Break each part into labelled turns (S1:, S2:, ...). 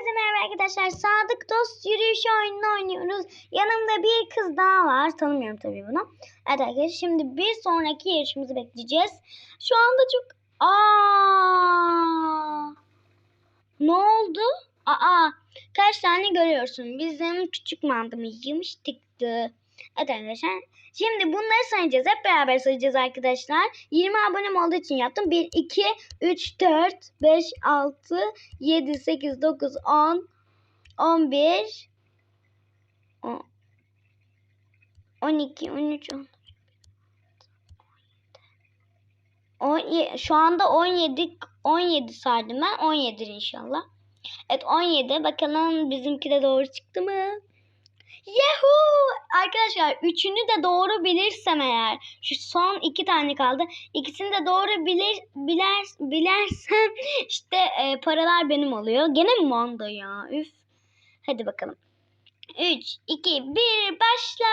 S1: Herkese merhaba arkadaşlar. Sadık Dost yürüyüş oyununu oynuyoruz. Yanımda bir kız daha var. Tanımıyorum tabii bunu. Evet arkadaşlar şimdi bir sonraki yarışımızı bekleyeceğiz. Şu anda çok... Aa! Ne oldu? Aa! Kaç tane görüyorsun? Bizim küçük mandımı yıkmıştıktı. Evet arkadaşlar. Şimdi bunları sayacağız. Hep beraber sayacağız arkadaşlar. 20 abonem olduğu için yaptım. 1, 2, 3, 4, 5, 6, 7, 8, 9, 10, 11, 12, 13, 14. 17, şu anda 17 17 saydım ben. 17 inşallah. Evet 17. Bakalım bizimki de doğru çıktı mı? Yehu! Arkadaşlar üçünü de doğru bilirsem eğer şu son iki tane kaldı. İkisini de doğru bilir, biler, bilersem işte e, paralar benim oluyor. Gene mi manda ya? Üf. Hadi bakalım. 3, 2, 1 başla.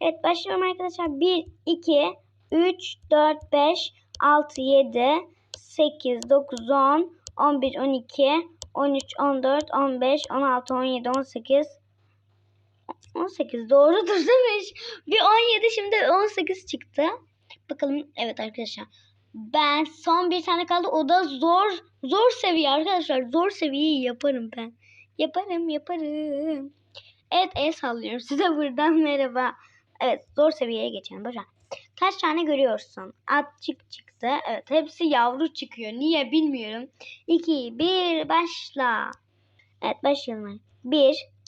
S1: Evet başlıyorum arkadaşlar. 1, 2, 3, 4, 5, 6, 7, 8, 9, 10, 11, 12, 13, 14, 15, 16, 17, 18, 18 doğrudur demiş. Bir 17 şimdi 18 çıktı. Bakalım evet arkadaşlar. Ben son bir tane kaldı. O da zor zor seviye arkadaşlar. Zor seviyeyi yaparım ben. Yaparım yaparım. Evet el sallıyorum size buradan merhaba. Evet zor seviyeye geçelim Boşan. Kaç tane görüyorsun? At çık çıktı. Evet hepsi yavru çıkıyor. Niye bilmiyorum. 2, 1 başla. Evet başlayalım. 1,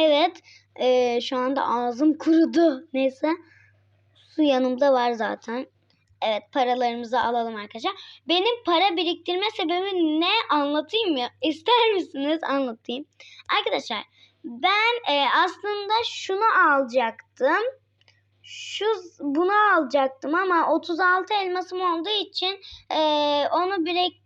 S1: Evet. E, şu anda ağzım kurudu. Neyse. Su yanımda var zaten. Evet paralarımızı alalım arkadaşlar. Benim para biriktirme sebebi ne anlatayım mı? İster misiniz anlatayım. Arkadaşlar ben e, aslında şunu alacaktım. Şu bunu alacaktım ama 36 elmasım olduğu için e, onu birik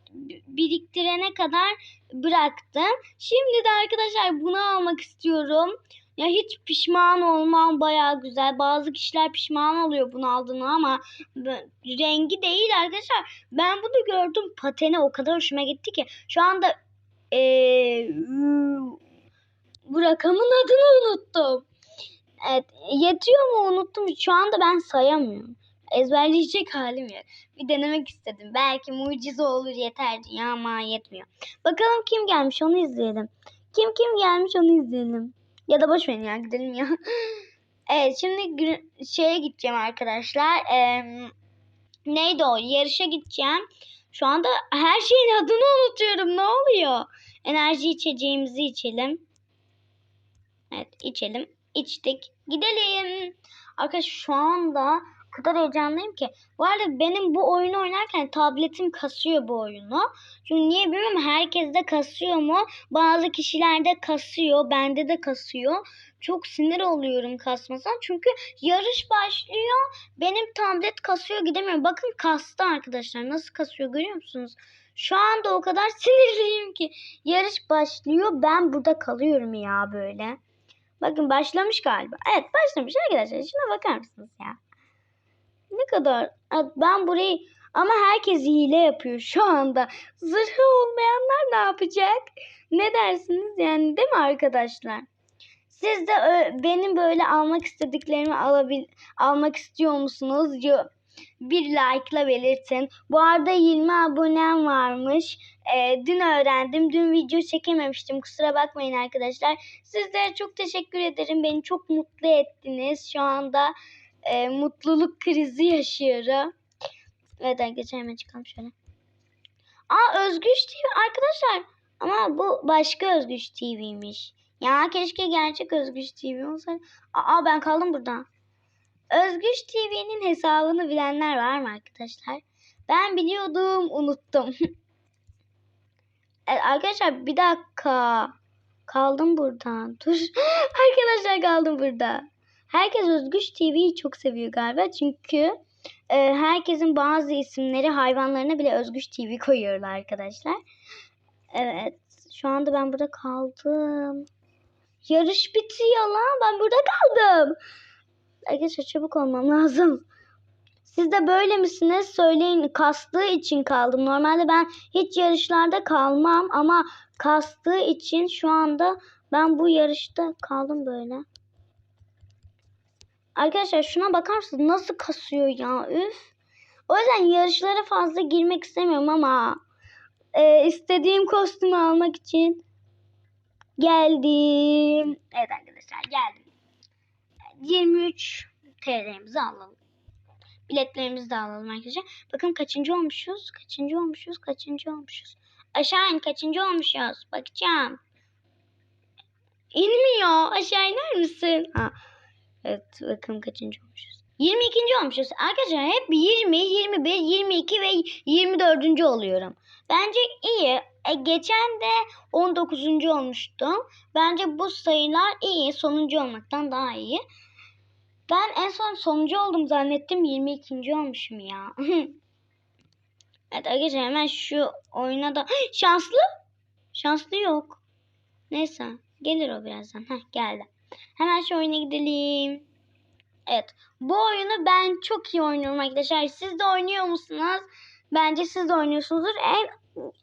S1: biriktirene kadar bıraktım. Şimdi de arkadaşlar bunu almak istiyorum. Ya hiç pişman olmam baya güzel. Bazı kişiler pişman oluyor bunu aldığını ama rengi değil arkadaşlar. Ben bunu gördüm pateni o kadar hoşuma gitti ki. Şu anda ee, bu rakamın adını unuttum. Evet yetiyor mu unuttum. Şu anda ben sayamıyorum ezberleyecek halim yok. Bir denemek istedim. Belki mucize olur yeter ya ama yetmiyor. Bakalım kim gelmiş onu izleyelim. Kim kim gelmiş onu izleyelim. Ya da boş verin ya gidelim ya. evet şimdi şeye gideceğim arkadaşlar. Ee, neydi o? Yarışa gideceğim. Şu anda her şeyin adını unutuyorum. Ne oluyor? Enerji içeceğimizi içelim. Evet içelim. İçtik. Gidelim. Arkadaşlar şu anda kadar heyecanlıyım ki. Bu arada benim bu oyunu oynarken tabletim kasıyor bu oyunu. Çünkü niye bilmiyorum herkes de kasıyor mu? Bazı kişilerde kasıyor, bende de kasıyor. Çok sinir oluyorum kasmasına. Çünkü yarış başlıyor. Benim tablet kasıyor gidemiyor. Bakın kastı arkadaşlar. Nasıl kasıyor görüyor musunuz? Şu anda o kadar sinirliyim ki yarış başlıyor. Ben burada kalıyorum ya böyle. Bakın başlamış galiba. Evet başlamış arkadaşlar. Şuna bakar mısınız ya? Ne kadar? Ben burayı ama herkes hile yapıyor şu anda. Zırhı olmayanlar ne yapacak? Ne dersiniz yani değil mi arkadaşlar? Siz de benim böyle almak istediklerimi alabil almak istiyor musunuz? Bir like'la belirtin. Bu arada 20 abonem varmış. Ee, dün öğrendim. Dün video çekememiştim. Kusura bakmayın arkadaşlar. Sizlere çok teşekkür ederim. Beni çok mutlu ettiniz şu anda e, mutluluk krizi yaşıyorum. Evet arkadaşlar hemen çıkalım şöyle. Aa Özgüç TV arkadaşlar. Ama bu başka Özgüç TV'miş. Ya keşke gerçek Özgüç TV olsaydı. Aa ben kaldım burada. Özgüç TV'nin hesabını bilenler var mı arkadaşlar? Ben biliyordum unuttum. E, arkadaşlar bir dakika. Kaldım burada. Dur. arkadaşlar kaldım burada. Herkes Özgüç TV'yi çok seviyor galiba. Çünkü e, herkesin bazı isimleri hayvanlarına bile Özgüç TV koyuyorlar arkadaşlar. Evet. Şu anda ben burada kaldım. Yarış bitiyor lan. Ben burada kaldım. Arkadaşlar çabuk olmam lazım. Siz de böyle misiniz? Söyleyin. Kastığı için kaldım. Normalde ben hiç yarışlarda kalmam ama kastığı için şu anda ben bu yarışta kaldım böyle. Arkadaşlar şuna bakar mısınız? Nasıl kasıyor ya? Üf. O yüzden yarışlara fazla girmek istemiyorum ama e, istediğim kostümü almak için geldim. Evet arkadaşlar geldim. 23 TL'mizi alalım. Biletlerimizi de alalım arkadaşlar. Bakın kaçıncı olmuşuz? Kaçıncı olmuşuz? Kaçıncı olmuşuz? Aşağı in kaçıncı olmuşuz? Bakacağım. İnmiyor. Aşağı iner misin? Ha. Evet bakalım kaçıncı olmuşuz. 22. olmuşuz. Arkadaşlar hep 20, 21, 22 ve 24. oluyorum. Bence iyi. E, geçen de 19. olmuştum. Bence bu sayılar iyi. Sonuncu olmaktan daha iyi. Ben en son sonuncu oldum zannettim. 22. olmuşum ya. evet arkadaşlar hemen şu oyuna da... Şanslı? Şanslı yok. Neyse. Gelir o birazdan. Heh geldi. Hemen şu oyuna gidelim. Evet. Bu oyunu ben çok iyi oynuyorum arkadaşlar. Siz de oynuyor musunuz? Bence siz de oynuyorsunuzdur. En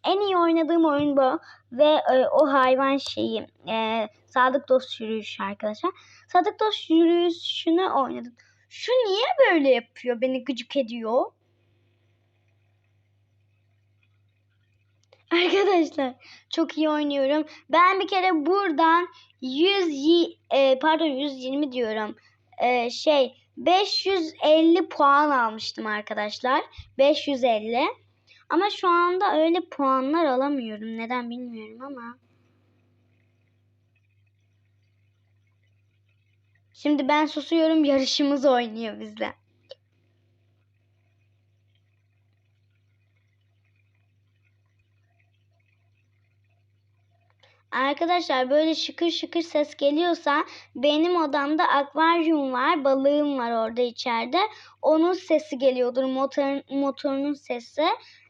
S1: en iyi oynadığım oyun bu ve e, o hayvan şeyi e, sadık dost yürüyüşü arkadaşlar. Sadık dost yürüyüşünü oynadım. Şu niye böyle yapıyor? Beni gıcık ediyor. Arkadaşlar çok iyi oynuyorum. Ben bir kere buradan 100 e, pardon 120 diyorum. E, şey 550 puan almıştım arkadaşlar. 550. Ama şu anda öyle puanlar alamıyorum. Neden bilmiyorum ama. Şimdi ben susuyorum yarışımız oynuyor bizle. Arkadaşlar böyle şıkır şıkır ses geliyorsa benim odamda akvaryum var, balığım var orada içeride. Onun sesi geliyordur, motor, motorunun sesi.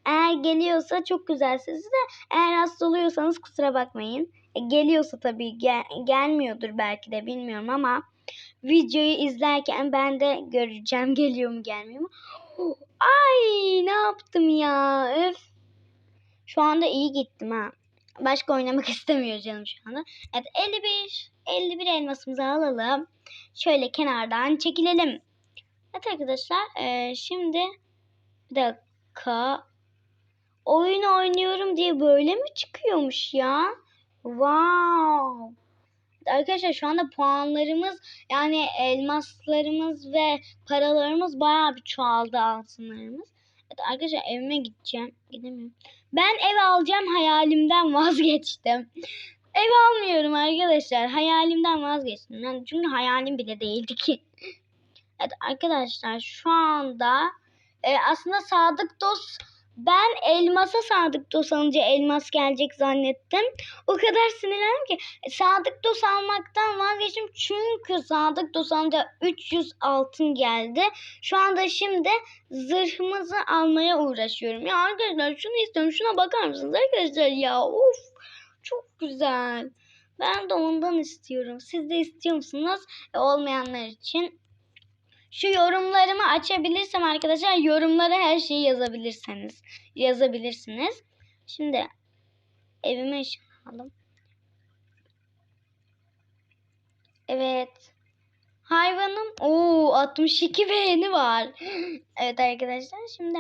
S1: Eğer geliyorsa çok güzel sesi de eğer hasta oluyorsanız kusura bakmayın. E, geliyorsa tabii gel, gelmiyordur belki de bilmiyorum ama videoyu izlerken ben de göreceğim geliyor mu gelmiyor mu. Ay ne yaptım ya öf. Şu anda iyi gittim ha. Başka oynamak istemiyor canım şu anda. Evet 51, 51 elmasımızı alalım. Şöyle kenardan çekilelim. Evet arkadaşlar e, şimdi bir dakika. Oyun oynuyorum diye böyle mi çıkıyormuş ya? Wow. Arkadaşlar şu anda puanlarımız yani elmaslarımız ve paralarımız bayağı bir çoğaldı altınlarımız. Arkadaşlar evime gideceğim. Gidemiyorum. Ben ev alacağım hayalimden vazgeçtim. Ev almıyorum arkadaşlar. Hayalimden vazgeçtim. Yani çünkü hayalim bile değildi ki. Evet arkadaşlar şu anda e, aslında Sadık Dost ben elmasa Sadık Doz elmas gelecek zannettim. O kadar sinirlendim ki e, Sadık Doz vazgeçtim. Çünkü Sadık Doz 300 altın geldi. Şu anda şimdi zırhımızı almaya uğraşıyorum. Ya arkadaşlar şunu istiyorum. Şuna bakar mısınız arkadaşlar ya? Of çok güzel. Ben de ondan istiyorum. Siz de istiyor musunuz? E, olmayanlar için şu yorumlarımı açabilirsem arkadaşlar yorumlara her şeyi yazabilirseniz yazabilirsiniz. Şimdi evime ışınlanalım. Evet. Hayvanım o 62 beğeni var. evet arkadaşlar şimdi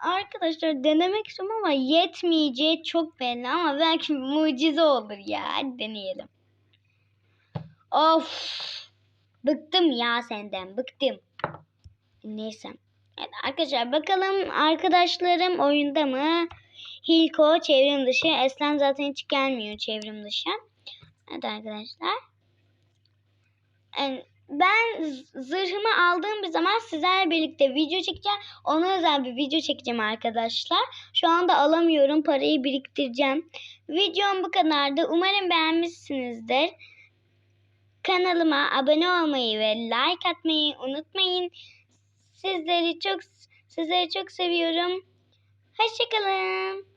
S1: arkadaşlar denemek istiyorum ama yetmeyeceği çok belli ama belki mucize olur ya. Hadi deneyelim. Of Bıktım ya senden bıktım. Neyse. Evet arkadaşlar bakalım arkadaşlarım oyunda mı? Hilko çevrim dışı. Eslem zaten hiç gelmiyor çevrim dışı. Evet arkadaşlar. ben zırhımı aldığım bir zaman sizlerle birlikte video çekeceğim. Ona özel bir video çekeceğim arkadaşlar. Şu anda alamıyorum. Parayı biriktireceğim. Videom bu kadardı. Umarım beğenmişsinizdir. Kanalıma abone olmayı ve like atmayı unutmayın. Sizleri çok sizleri çok seviyorum. Hoşçakalın.